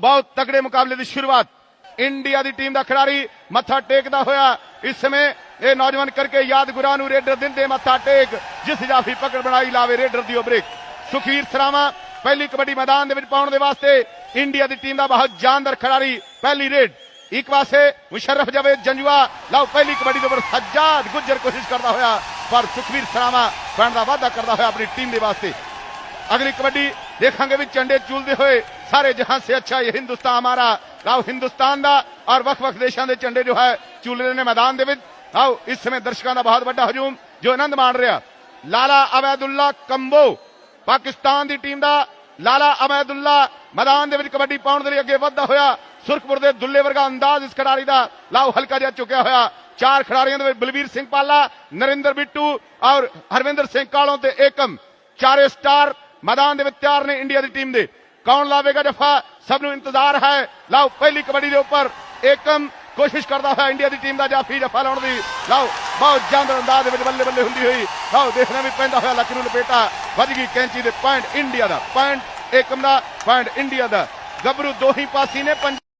ਬਹੁਤ ਤਕੜੇ ਮੁਕਾਬਲੇ ਦੀ ਸ਼ੁਰੂਆਤ ਇੰਡੀਆ ਦੀ ਟੀਮ ਦਾ ਖਿਡਾਰੀ ਮੱਥਾ ਟੇਕਦਾ ਹੋਇਆ। ਇਸ ਸਮੇਂ ਇਹ ਨੌਜਵਾਨ ਕਰਕੇ ਯਾਦਗੁਰਾਂ ਨੂੰ ਰੇਡਰ ਦਿੰਦੇ ਮੱਥਾ ਟੇਕ, ਜਿਸ ਜਾਫੀ ਪਕੜ ਬਣਾਈ ਲਾਵੇ ਰੇਡਰ ਦੀ ਬ੍ਰੇਕ। ਸੁਖੀਰ ਸਰਾਵਾ ਪਹਿਲੀ ਕਬੱਡੀ ਮੈਦਾਨ ਦੇ ਵਿੱਚ ਪਾਉਣ ਦੇ ਵਾਸਤੇ ਇੰਡੀਆ ਦੀ ਟੀਮ ਦਾ ਬਹੁਤ ਜਾਨਦਾਰ ਖਿਡਾਰੀ, ਪਹਿਲੀ ਰੇਡ। ਇੱਕ ਪਾਸੇ ਮੁਸ਼ਰਫ ਜਵੇਦ ਜੰਜੂਆ, ਲਓ ਪਹਿਲੀ ਕਬੱਡੀ ਦੇ ਉੱਪਰ ਸੱਜਾਦ ਗੁੱਜਰ ਕੋਸ਼ਿਸ਼ ਕਰਦਾ ਹੋਇਆ, ਪਰ ਸੁਖਵੀਰ ਸਰਾਵਾ ਪੈਣ ਦਾ ਵਾਅਦਾ ਕਰਦਾ ਹੋਇਆ ਆਪਣੀ ਟੀਮ ਦੇ ਵਾਸਤੇ। अगली कबड्डी देखेंगे भी झंडे चूलते हुए सारे जहां से अच्छा ये हिंदुस्तान हमारा आओ हिंदुस्तान ਦਾ ਔਰ ਵੱਖ-ਵੱਖ ਦੇਸ਼ਾਂ ਦੇ ਝੰਡੇ ਜੋ ਹੈ ਚੂਲ ਰਹੇ ਨੇ ਮੈਦਾਨ ਦੇ ਵਿੱਚ ਆਓ ਇਸ ਸਮੇਂ ਦਰਸ਼ਕਾਂ ਦਾ ਬਹੁਤ ਵੱਡਾ ਹਜੂਮ ਜੋ ਆਨੰਦ ਮਾਣ ਰਿਹਾ ਲਾਲਾ ਅਬੈਦੁੱਲਾ ਕੰਬੋ ਪਾਕਿਸਤਾਨ ਦੀ ਟੀਮ ਦਾ ਲਾਲਾ ਅਬੈਦੁੱਲਾ ਮੈਦਾਨ ਦੇ ਵਿੱਚ ਕਬੱਡੀ ਪਾਉਣ ਦੇ ਲਈ ਅੱਗੇ ਵੱਧਦਾ ਹੋਇਆ ਸੁਰਖਪੁਰ ਦੇ ਦੁੱਲੇ ਵਰਗਾ ਅੰਦਾਜ਼ ਇਸ ਖਿਡਾਰੀ ਦਾ ਲਾਓ ਹਲਕਾ ਜਿਹਾ ਚੁੱਕਿਆ ਹੋਇਆ ਚਾਰ ਖਿਡਾਰੀਆਂ ਦੇ ਵਿੱਚ ਬਲਵੀਰ ਸਿੰਘ ਪਾਲਾ ਨਰਿੰਦਰ ਬਿੱਟੂ ਔਰ ਹਰਵਿੰਦਰ ਸਿੰਘ ਕਾਲੋਂ ਤੇ ਏਕਮ ਚਾਰੇ ਸਟਾਰ ਮੈਦਾਨ ਦੇ ਵਿੱਚ ਤਿਆਰ ਨੇ ਇੰਡੀਆ ਦੀ ਟੀਮ ਦੇ ਕੌਣ ਲਾਵੇਗਾ ਜਫਾ ਸਭ ਨੂੰ ਇੰਤਜ਼ਾਰ ਹੈ ਲਓ ਪਹਿਲੀ ਕਬੱਡੀ ਦੇ ਉੱਪਰ ਏਕਮ ਕੋਸ਼ਿਸ਼ ਕਰਦਾ ਹੋਇਆ ਇੰਡੀਆ ਦੀ ਟੀਮ ਦਾ ਜਾਫੀ ਜਫਾ ਲਾਉਣ ਦੀ ਲਾਓ ਬਹੁਤ ਜਾਂਦਰ ਅੰਦਾਜ਼ ਦੇ ਵਿੱਚ ਬੱਲੇ ਬੱਲੇ ਹੁੰਦੀ ਹੋਈ ਲਾਓ ਦੇਖਣਾ ਵੀ ਪੈਂਦਾ ਹੋਇਆ ਲੱਕ ਨੂੰ ਲਪੇਟਾ ਵੱਜ ਗਈ ਕੈਂਚੀ ਦੇ ਪੁਆਇੰਟ ਇੰਡੀਆ ਦਾ ਪੁਆਇੰਟ ਏਕਮ ਦਾ ਪੁਆਇੰਟ ਇੰਡੀਆ ਦਾ ਗੱਭਰੂ ਦੋਹੀ ਪਾਸੀ ਨੇ ਪੰਜ